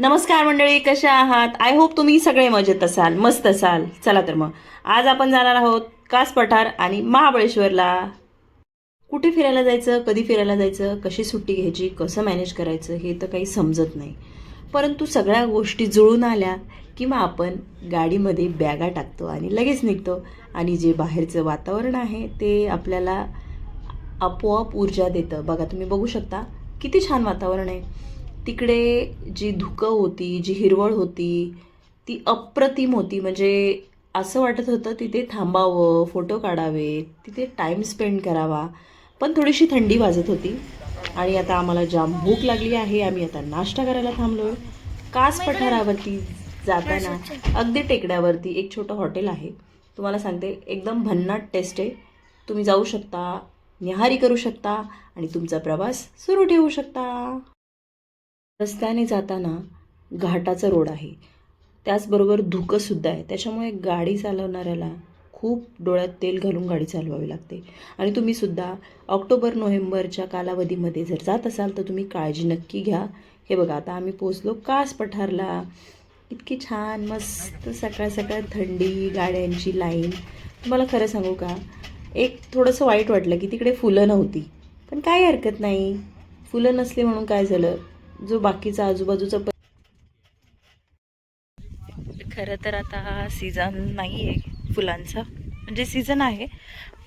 नमस्कार मंडळी कशा आहात? आय होप तुम्ही सगळे मजेत असाल मस्त असाल. चला तर मग. आज आपण जाणार आहोत कास पठार आणि महाबळेश्वरला. कुठे फिरायला जायचं कधी फिरायला जायचं कशी सुट्टी घ्यायची कसं मॅनेज करायचं हे तर काही समजत नाही. परंतु सगळ्या गोष्टी जुळून आल्या की मग आपण गाडीमध्ये बॅगा टाकतो आणि लगेच निघतो. आणि जे बाहेरचं वातावरण आहे ते आपल्याला आपोआप ऊर्जा देतं. बघा तुम्ही बघू शकता किती छान वातावरण आहे. तिकडे जी धुकं होती जी हिरवळ होती ती अप्रतिम होती. म्हणजे असं वाटत होतं तिथे थांबावं फोटो काढावे तिथे टाईम स्पेंड करावा. पण थोडीशी थंडी वाजत होती आणि आता आम्हाला जाम भूक लागली आहे. आम्ही आता नाश्ता करायला थांबलो आहे कास पठारावरती जाताना अगदी टेकड्यावरती एक छोटं हॉटेल आहे. तुम्हाला सांगते एकदम भन्नाट टेस्ट आहे. तुम्ही जाऊ शकता निहारी करू शकता आणि तुमचा प्रवास सुरू ठेवू शकता. रस्त्याने जाताना घाटाचा रोड आहे. त्याचबरोबर धुकंसुद्धा आहे. त्याच्यामुळे गाडी चालवणाऱ्याला खूप डोळ्यात तेल घालून गाडी चालवावी लागते. आणि तुम्हीसुद्धा ऑक्टोबर नोव्हेंबरच्या कालावधीमध्ये जर जात असाल तर तुम्ही काळजी नक्की घ्या. हे बघा आता आम्ही पोचलो कास पठारला. इतकी छान मस्त सकाळ सकाळ थंडी गाड्यांची लाईन. तुम्हाला खरं सांगू का? एक थोडंसं वाईट वाटलं की तिकडे फुलं नव्हती. पण काही हरकत नाही. फुलं नसली म्हणून काय झालं? जो बाकीचा आजूबाजूचा प खरं तर आता सीझन नाही आहे फुलांचा. म्हणजे सीझन आहे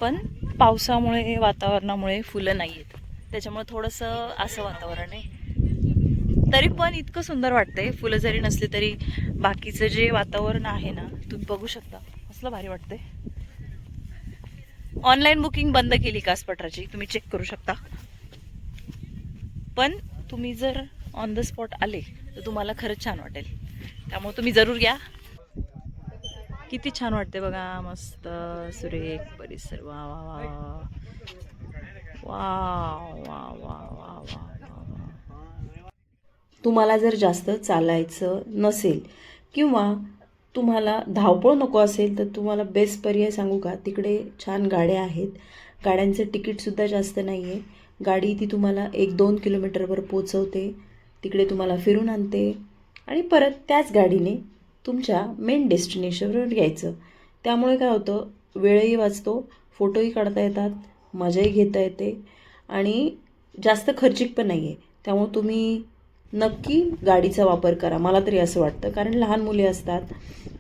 पण पावसामुळे वातावरणामुळे फुलं नाही आहेत त्याच्यामुळे थोडंसं असं वातावरण आहे. तरी पण इतकं सुंदर वाटतंय. फुलं जरी नसली तरी बाकीचं जे वातावरण आहे ना तुम्ही बघू शकता. असलं भारी वाटतंय. ऑनलाईन बुकिंग बंद केली कासपठारची तुम्ही चेक करू शकता. पण तुम्ही जर ऑन द स्पॉट आले तर तुम्हाला खरंच छान वाटेल. त्यामुळे तुम्ही जरूर या. किती छान वाटते बघा मस्त सुरेख परिसर वा वा वा. वा वा वा वा वा वा. तुम्हाला जर जास्त चालायचं नसेल किंवा तुम्हाला धावपळ नको असेल तर तुम्हाला बेस्ट पर्याय सांगू का? तिकडे छान गाड्या आहेत. गाड्यांचं तिकीटसुद्धा जास्त नाही आहे गाडी ती तुम्हाला एक दोन किलोमीटरवर पोचवते. तिकडे तुम्हाला फिरून आणते. आणि परत त्याच गाडीने तुमच्या मेन डेस्टिनेशनवर यायचं. त्यामुळे काय होतं वेळही वाचतो फोटोही काढता येतात मजाही घेता येते. आणि जास्त खर्चिक पण नाही आहे त्यामुळे तुम्ही नक्की गाडीचा वापर करा. मला तरी असं वाटतं. कारण लहान मुले असतात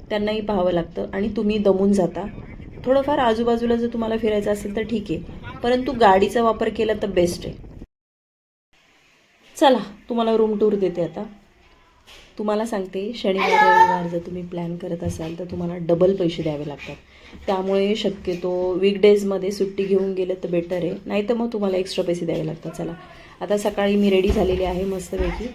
त्यांनाही पाहावं लागतं आणि तुम्ही दमून जाता. थोडंफार आजूबाजूला जर तुम्हाला फिरायचं असेल तर ठीक आहे. परंतु गाडीचा वापर केला तर बेस्ट आहे. चला तुम्हाला रूम टूर देते आता. तुम्हाला सांगते शनिवार रविवार जर तुम्ही प्लॅन करत असाल तर तुम्हाला डबल पैसे द्यावे लागतात. त्यामुळे शक्यतो वीकडेजमध्ये सुट्टी घेऊन गेलं तर बेटर आहे. नाही तर मग तुम्हाला एक्स्ट्रा पैसे द्यावे लागतात. चला आता सकाळी मी रेडी झालेली आहे मस्तपैकी.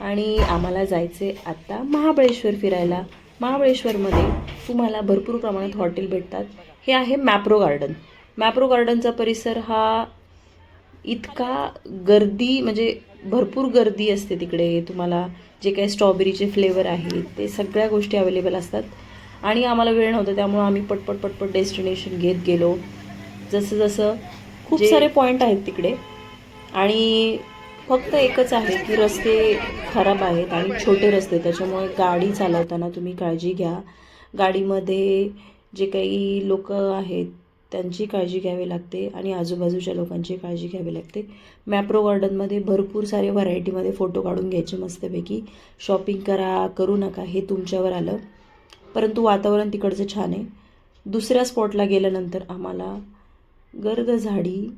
आणि आम्हाला जायचे आत्ता महाबळेश्वर फिरायला. महाबळेश्वरमध्ये तुम्हाला भरपूर प्रमाणात हॉटेल भेटतात. हे आहे मॅप्रो गार्डन मॅप्रो गार्डनचा परिसर हा इतका गर्दी म्हणजे भरपूर गर्दी असते तिकडे. तुम्हाला जे काही स्ट्रॉबेरीचे फ्लेवर आहेत ते सगळ्या गोष्टी अवेलेबल असतात. आणि आम्हाला वेळ नव्हता त्यामुळे आम्ही पटपट पटपट डेस्टिनेशन घेत गेलो. जसं जसं खूप सारे पॉईंट आहेत तिकडे. आणि फक्त एकच आहे की रस्ते खराब आहेत आणि छोटे रस्ते त्याच्यामुळे गाडी चालवताना तुम्ही काळजी घ्या. गाडीमध्ये जे काही लोक आहेत त्यांची काळजी घ्यावी लागते आणि आजूबाजूच्या लोकांची काळजी घ्यावी लागते. मॅप्रो गार्डनमध्ये भरपूर सारे व्हरायटीमध्ये फोटो काढून घ्यायचे मस्तपैकी. शॉपिंग करा करू नका हे तुमच्यावर आलं. परंतु वातावरण तिकडचं छान आहे. दुसऱ्या स्पॉटला गेल्यानंतर आम्हाला गर्द झाडी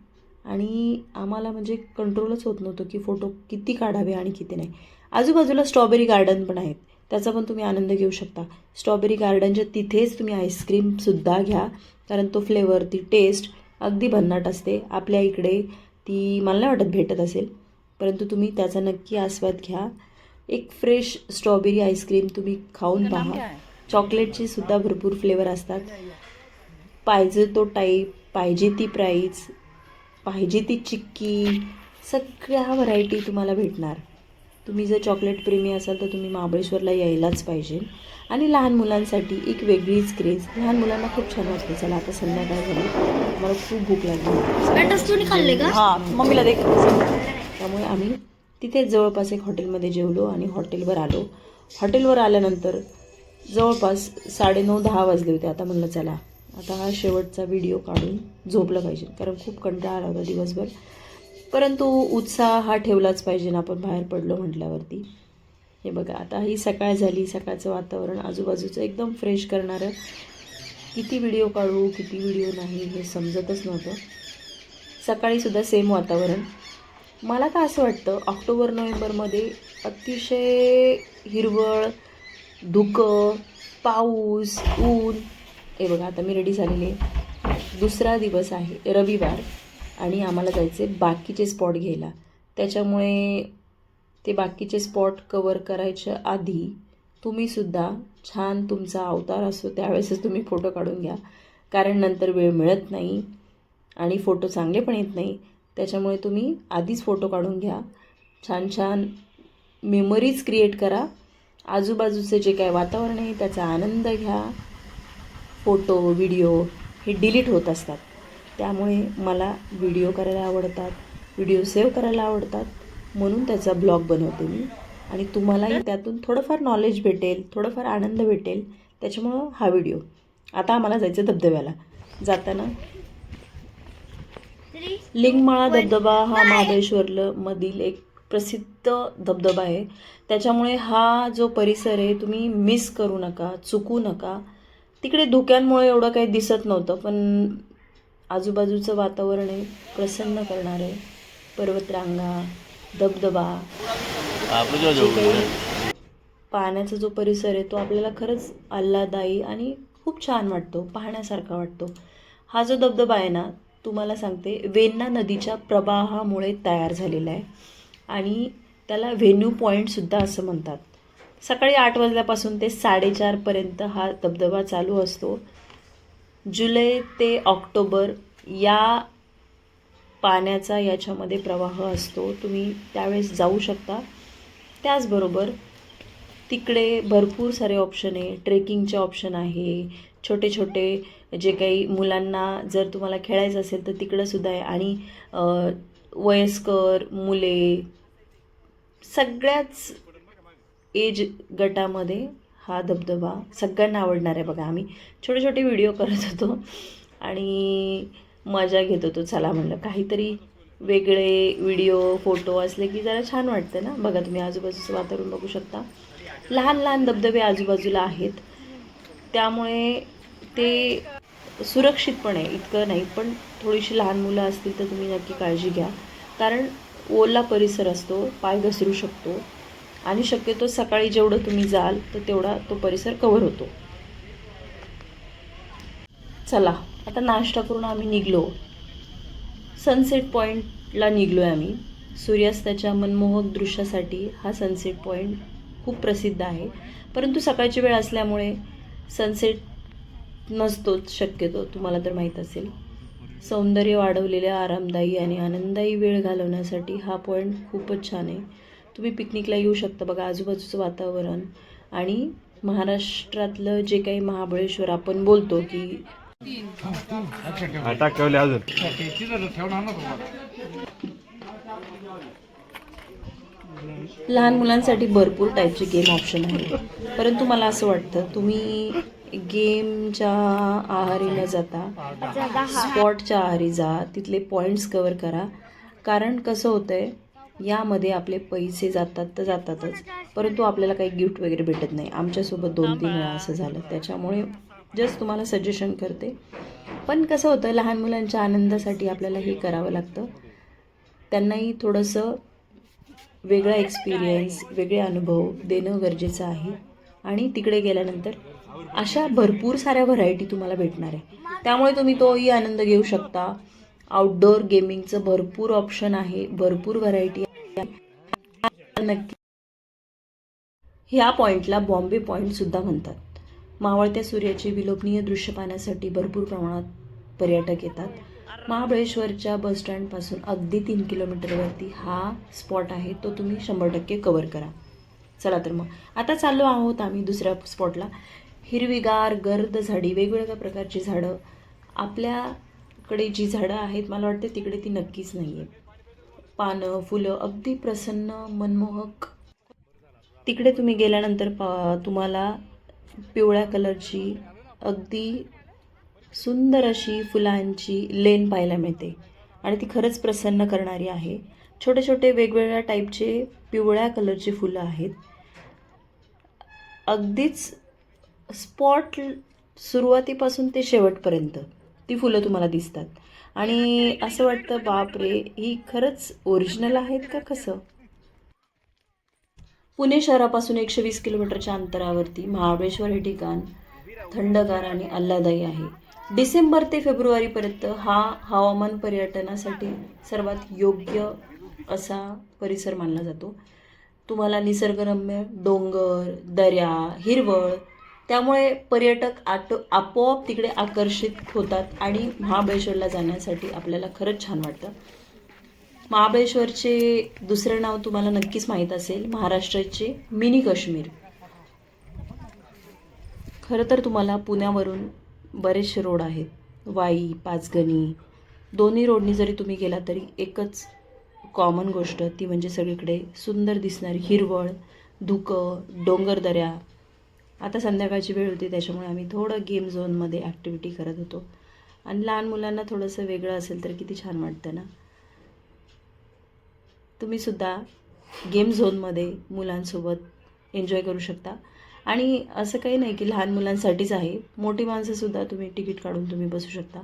आणि आम्हाला म्हणजे कंट्रोलच होत नव्हतं की फोटो किती काढावे आणि किती नाही. आजूबाजूला स्ट्रॉबेरी गार्डन पण आहेत. त्याचा पण तुम्ही आनंद घेऊ शकता. स्ट्रॉबेरी गार्डनच्या तिथेच तुम्ही आईस्क्रीमसुद्धा घ्या. कारण तो फ्लेवर ती टेस्ट अगदी भन्नाट असते. आपल्या इकडे ती मला नाही वाटत भेटत असेल. परंतु तुम्ही त्याचा नक्की आस्वाद घ्या. एक फ्रेश स्ट्रॉबेरी आईस्क्रीम तुम्ही खाऊन पहा. चॉकलेटचे सुद्धा भरपूर फ्लेवर असतात. पाहिजे तो टाईप पाहिजे ती प्राईज पाहिजे ती चिक्की सगळ्या व्हरायटी तुम्हाला भेटणार. तुम्ही जर चॉकलेट प्रेमी असाल तर तुम्ही महाबळेश्वरला यायलाच पाहिजे. आणि लहान मुलांसाठी एक वेगळीच क्रेज लहान मुलांना खूप छान वाटते. चला आता संध्याकाळ झाली. मला खूप भूक लागली. खाल्ले का? हां मम्मीला देख त्यामुळे आम्ही तिथे जवळपास एक हॉटेलमध्ये जेवलो आणि हॉटेलवर आलो. हॉटेलवर आल्यानंतर जवळपास साडेनऊ दहा वाजले होते. आता म्हणलं चला. आता हा शेवटचा व्हिडिओ काढून झोपलं पाहिजे. कारण खूप कंटाळा आला होता दिवसभर. परंतु उत्साह हा ठेवलाच पाहिजे ना आपण बाहेर पडलो म्हटल्यावरती. हे बघा आता ही सकाळ झाली सकाळचं वातावरण आजूबाजूचं एकदम फ्रेश करणारं. किती व्हिडिओ काढू किती व्हिडिओ नाही हे समजतच नव्हतं. सकाळीसुद्धा सेम वातावरण. मला तर असं वाटतं ऑक्टोबर नोव्हेंबरमध्ये अतिशय हिरवळ धुकं पाऊस ऊन. हे बघा आता मी रेडी झालेले दुसरा दिवस आहे रविवार. आणि आम्हाला जायचे बाकीचे स्पॉट घ्यायला. त्याच्यामुळे ते बाकीचे स्पॉट कवर करायच्या आधी तुम्हीसुद्धा छान तुमचा अवतार असतो त्यावेळेसच तुम्ही फोटो काढून घ्या. कारण नंतर वेळ मिळत नाही आणि फोटो चांगले पण येत नाही. त्याच्यामुळे तुम्ही आधीच फोटो काढून घ्या. छान छान मेमरीज क्रिएट करा. आजूबाजूचे जे काय वातावरण आहे त्याचा आनंद घ्या. फोटो व्हिडिओ हे डिलीट होत असतात. त्यामुळे मला व्हिडिओ करायला आवडतात व्हिडिओ सेव्ह करायला आवडतात म्हणून त्याचा ब्लॉग बनवते मी. आणि तुम्हालाही त्यातून थोडंफार नॉलेज भेटेल थोडंफार आनंद भेटेल त्याच्यामुळं हा व्हिडिओ आता आम्हाला जायचं धबधब्याला. जाताना लिंगमाळा धबधबा हा महाबळेश्वरलं मधील एक प्रसिद्ध धबधबा आहे. त्याच्यामुळे हा जो परिसर आहे तुम्ही मिस करू नका चुकू नका. तिकडे धुक्यांमुळे एवढं काही दिसत नव्हतं पण आजूबाजूचं वातावरण आहे प्रसन्न करणारे पर्वतरांगा धबधबा. पाण्याचा जो परिसर आहे तो आपल्याला खरंच आल्हादायी आणि खूप छान वाटतो पाहण्यासारखा वाटतो. हा जो धबधबा आहे ना तुम्हाला सांगते वेण्णा नदीच्या प्रवाहामुळे तयार झालेला आहे. आणि त्याला व्हेन्यू पॉईंटसुद्धा असं म्हणतात. सकाळी आठ वाजल्यापासून ते साडेचारपर्यंत हा धबधबा चालू असतो. जुलै ते ऑक्टोबर या पाण्याचा याच्यामध्ये प्रवाह असतो. तुम्ही त्यावेळेस जाऊ शकता. त्याचबरोबर तिकडे भरपूर सारे ऑप्शन आहे. ट्रेकिंगचे ऑप्शन आहे. छोटे छोटे जे काही मुलांना जर तुम्हाला खेळायचं असेल तर तिकडंसुद्धा आहे. आणि वयस्कर मुले सगळ्याच एज गटामध्ये हा धबधबा सगळ्यांना आवडणार आहे बघा आम्ही. छोटे छोटे व्हिडिओ करत होतो आणि मजा घेत होतो. चला म्हणलं काहीतरी वेगळे व्हिडिओ फोटो असले की जरा छान वाटतं ना? बघा तुम्ही आजूबाजूचं वातावरण बघू शकता. लहान लहान धबधबे आजूबाजूला आहेत. त्यामुळे ते सुरक्षित पण आहे इतकं नाही पण थोडीशी लहान मुलं असतील तर तुम्ही नक्की काळजी घ्या. कारण ओला परिसर असतो पाय घसरू शकतो. आणि शक्यतो सकाळी जेवढं तुम्ही जाल तर तेवढा तो परिसर कव्हर होतो. चला आता नाश्ता करून आम्ही निघलो. सनसेट पॉईंटला निघलो आहे आम्ही. सूर्यास्ताच्या मनमोहक दृश्यासाठी हा सनसेट पॉईंट खूप प्रसिद्ध आहे. परंतु सकाळची वेळ असल्यामुळे सनसेट नसतोच शक्यतो तुम्हाला तर माहीत असेल. सौंदर्य वाढवलेल्या आरामदायी आणि आनंददायी वेळ घालवण्यासाठी हा पॉईंट खूपच छान आहे. तुम्ही पिकनिकला येऊ शकता बघा आजूबाजूचं वातावरण. आणि महाराष्ट्रातलं जे काही महाबळेश्वर आपण बोलतो की टाकवले अजून. लहान मुलांसाठी भरपूर टाईपचे गेम ऑप्शन आहे परंतु मला असं वाटतं तुम्ही गेमच्या आहारी न जाता स्पॉटच्या आहारी जा तिथले पॉईंट्स कवर करा. कारण कसं होतं आहे यामध्ये आपले पैसे जातात तर जातातच. परंतु आपल्याला काही गिफ्ट वगैरे भेटत नाही. आमच्यासोबत दोन तीन वेळा असं झालं. त्याच्यामुळे जस्ट तुम्हाला सजेशन करते. पण कसं होतं लहान मुलांच्या आनंदासाठी आपल्याला हे करावं लागतं. त्यांनाही थोडंसं वेगळा एक्सपिरियन्स वेगळे अनुभव देणं गरजेचं आहे. आणि तिकडे गेल्यानंतर अशा भरपूर साऱ्या व्हरायटी तुम्हाला भेटणार आहे. त्यामुळे तुम्ही तोही आनंद घेऊ शकता. आउटडोअर गेमिंगचं भरपूर ऑप्शन आहे. भरपूर व्हरायटी नक्की. ह्या पॉईंटला बॉम्बे पॉईंटसुद्धा म्हणतात. मावळत्या सूर्याचे विलोभनीय दृश्य पाहण्यासाठी भरपूर प्रमाणात पर्यटक येतात. महाबळेश्वरच्या बसस्टँडपासून अगदी तीन किलोमीटरवरती हा स्पॉट आहे तो तुम्ही शंभर टक्के कवर करा. चला तर मग. आता चाललो आहोत आम्ही दुसऱ्या स्पॉटला. हिरवीगार गर्द झाडी वेगवेगळ्या प्रकारची झाडं. आपल्याकडे जी झाडं आहेत मला वाटते तिकडे ती नक्कीच नाही आहेत पानं फुलं अगदी प्रसन्न मनमोहक. तिकडे तुम्ही गेल्यानंतर पा तुम्हाला पिवळ्या कलरची अगदी सुंदर अशी फुलांची लेन पाहायला मिळते. आणि ती खरंच प्रसन्न करणारी आहे. छोटे छोटे वेगवेगळ्या टाईपचे पिवळ्या कलरची फुलं आहेत. अगदीच स्पॉट सुरुवातीपासून ते शेवटपर्यंत ती फुलं तुम्हाला दिसतात. आणि असं वाटतं बापरे ही खरंच ओरिजिनल आहेत का कसं? पुणे शहरापासून एकशे वीस किलोमीटरच्या अंतरावरती महाबळेश्वर हे ठिकाण थंडगार आणि आल्हादायी आहे. डिसेंबर ते फेब्रुवारीपर्यंत हा हवामान पर्यटनासाठी सर्वात योग्य असा परिसर मानला जातो. तुम्हाला निसर्गरम्य डोंगर दऱ्या हिरवळ त्यामुळे पर्यटक आटो आपोआप तिकडे आकर्षित होतात आणि महाबळेश्वरला जाण्यासाठी आपल्याला खरंच छान वाटतं. महाबळेश्वरचे दुसरं नाव तुम्हाला नक्कीच माहीत असेल महाराष्ट्राचे मिनी काश्मीर. खरं तर तुम्हाला पुण्यावरून बरेचसे रोड आहेत. वाई पाचगणी दोन्ही रोडनी जरी तुम्ही गेला तरी एकच कॉमन गोष्ट ती म्हणजे सगळीकडे सुंदर दिसणारी हिरवळ धुकं डोंगरदऱ्या आता संध्याकाळची वेळ होती त्याच्यामुळे आम्ही थोडं गेम झोनमध्ये ॲक्टिव्हिटी करत होतो. आणि लहान मुलांना थोडंसं वेगळं असेल तर किती छान वाटतं ना? तुम्हीसुद्धा गेम झोनमध्ये मुलांसोबत एन्जॉय करू शकता. आणि असं काही नाही की लहान मुलांसाठीच आहे. मोठी माणसंसुद्धा तुम्ही तिकीट काढून तुम्ही बसू शकता.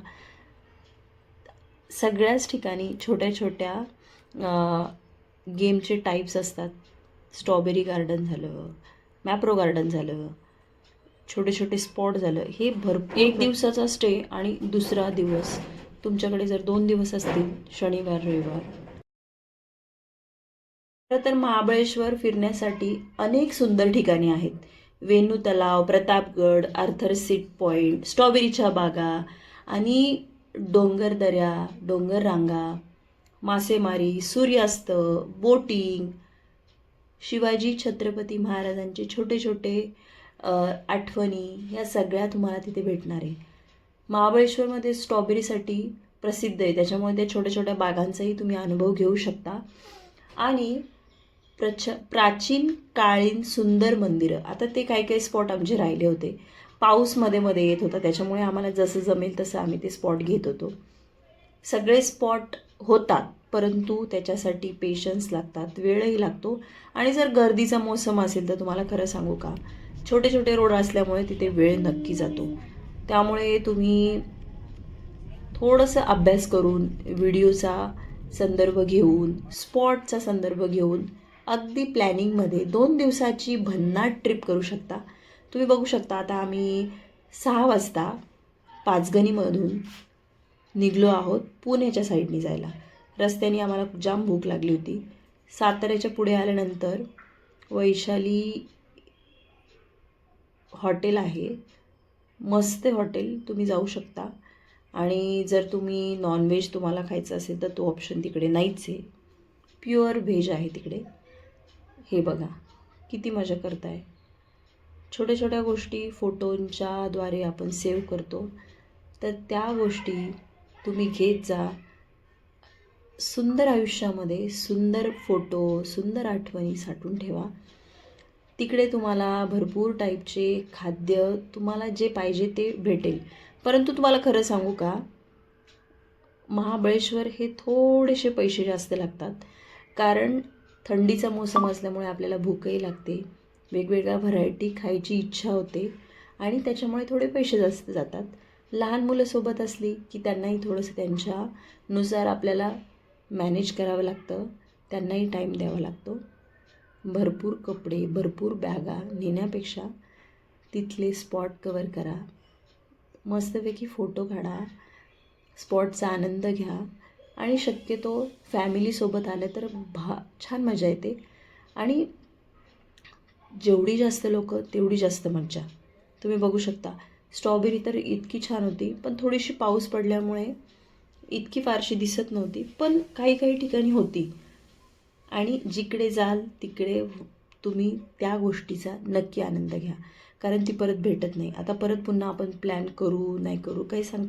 सगळ्याच ठिकाणी छोट्या छोट्या गेमचे टाईप्स असतात. स्ट्रॉबेरी गार्डन झालं मॅप्रो गार्डन झालं छोटे छोटे स्पॉट झालं. हे भरपूर एक दिवसाचा स्टे आणि दुसरा दिवस. तुमच्याकडे जर दोन दिवस असतील शनिवार रविवार. खरं तर महाबळेश्वर फिरण्यासाठी अनेक सुंदर ठिकाणे आहेत. वेणू तलाव प्रतापगड आर्थर सीट पॉईंट स्ट्रॉबेरीच्या बागा आणि डोंगर दऱ्या डोंगर रांगा मासेमारी सूर्यास्त बोटिंग. शिवाजी छत्रपती महाराजांचे छोटे छोटे आठवणी या सगळ्या तुम्हाला तिथे भेटणार आहे. महाबळेश्वरमध्ये स्ट्रॉबेरीसाठी प्रसिद्ध आहे. त्याच्यामुळे त्या छोट्या छोट्या बागांचाही तुम्ही अनुभव घेऊ शकता. आणि प्रच प्राचीन काळीन सुंदर मंदिरं. आता ते काही काही स्पॉट आमचे राहिले होते. पाऊसमध्ये मध्ये येत होता. त्याच्यामुळे आम्हाला जसं जमेल तसं आम्ही ते स्पॉट घेत होतो. सगळे स्पॉट होतात परंतु त्याच्यासाठी पेशन्स लागतात वेळही लागतो. आणि जर गर्दीचा मोसम असेल तर तुम्हाला खरं सांगू का? छोटे छोटे रोड असल्यामुळे तिथे वेळ नक्की जातो. त्यामुळे तुम्ही थोडंसं अभ्यास करून व्हिडिओचा संदर्भ घेऊन स्पॉटचा संदर्भ घेऊन अगदी प्लॅनिंगमध्ये दोन दिवसाची भन्नाट ट्रिप करू शकता. तुम्ही बघू शकता आता आम्ही सहा वाजता पाचगणीमधून निघलो आहोत पुण्याच्या साईडनी जायला. रस्त्याने आम्हाला जाम भूक लागली होती. साताऱ्याच्या पुढे आल्यानंतर वैशाली हॉटेल आहे. मस्त हॉटेल तुम्ही जाऊ शकता. आणि जर तुम्ही नॉनव्हेज तुम्हाला खायचं असेल तर तो ऑप्शन तिकडे नाहीच आहे. प्युअर व्हेज आहे तिकडे. हे बघा किती मजा करताय. छोट्या छोट्या गोष्टी फोटोंच्याद्वारे आपण सेव्ह करतो. तर त्या गोष्टी तुम्ही घेत जा. सुंदर आयुष्यामध्ये सुंदर फोटो सुंदर आठवणी साठवून ठेवा. तिकडे तुम्हाला भरपूर टाईपचे खाद्य तुम्हाला जे पाहिजे ते भेटेल. परंतु तुम्हाला खरं सांगू का? महाबळेश्वर हे थोडेसे पैसे जास्त लागतात. कारण थंडीचा मोसम असल्यामुळे आपल्याला भूकही लागते. वेगवेगळ्या व्हरायटी खायची इच्छा होते आणि त्याच्यामुळे थोडे पैसे जास्त जातात. लहान मुलं सोबत असली की त्यांनाही थोडंसं त्यांच्यानुसार आपल्याला मॅनेज करावं लागतं. त्यांनाही टाईम द्यावा लागतो. भरपूर कपडे भरपूर बॅगा नेण्यापेक्षा तिथले स्पॉट कवर करा. मस्तपैकी फोटो काढा स्पॉटचा आनंद घ्या आणि शक्यतो फॅमिलीसोबत आलं तर भा छान मजा येते. आणि जेवढी जास्त लोक तेवढी जास्त मज्जा. तुम्ही बघू शकता. स्ट्रॉबेरी तर इतकी छान होती पण थोडीशी पाऊस पडल्यामुळे इतकी फारशी दिसत नव्हती पण काही काही ठिकाणी होती. आणि जिकडे जाल तिकडे तुम्ही त्या गोष्टीचा नक्की आनंद घ्या. कारण ती परत भेटत नाही. आता परत पुन्हा आपण प्लॅन करू नाही करू काही सांग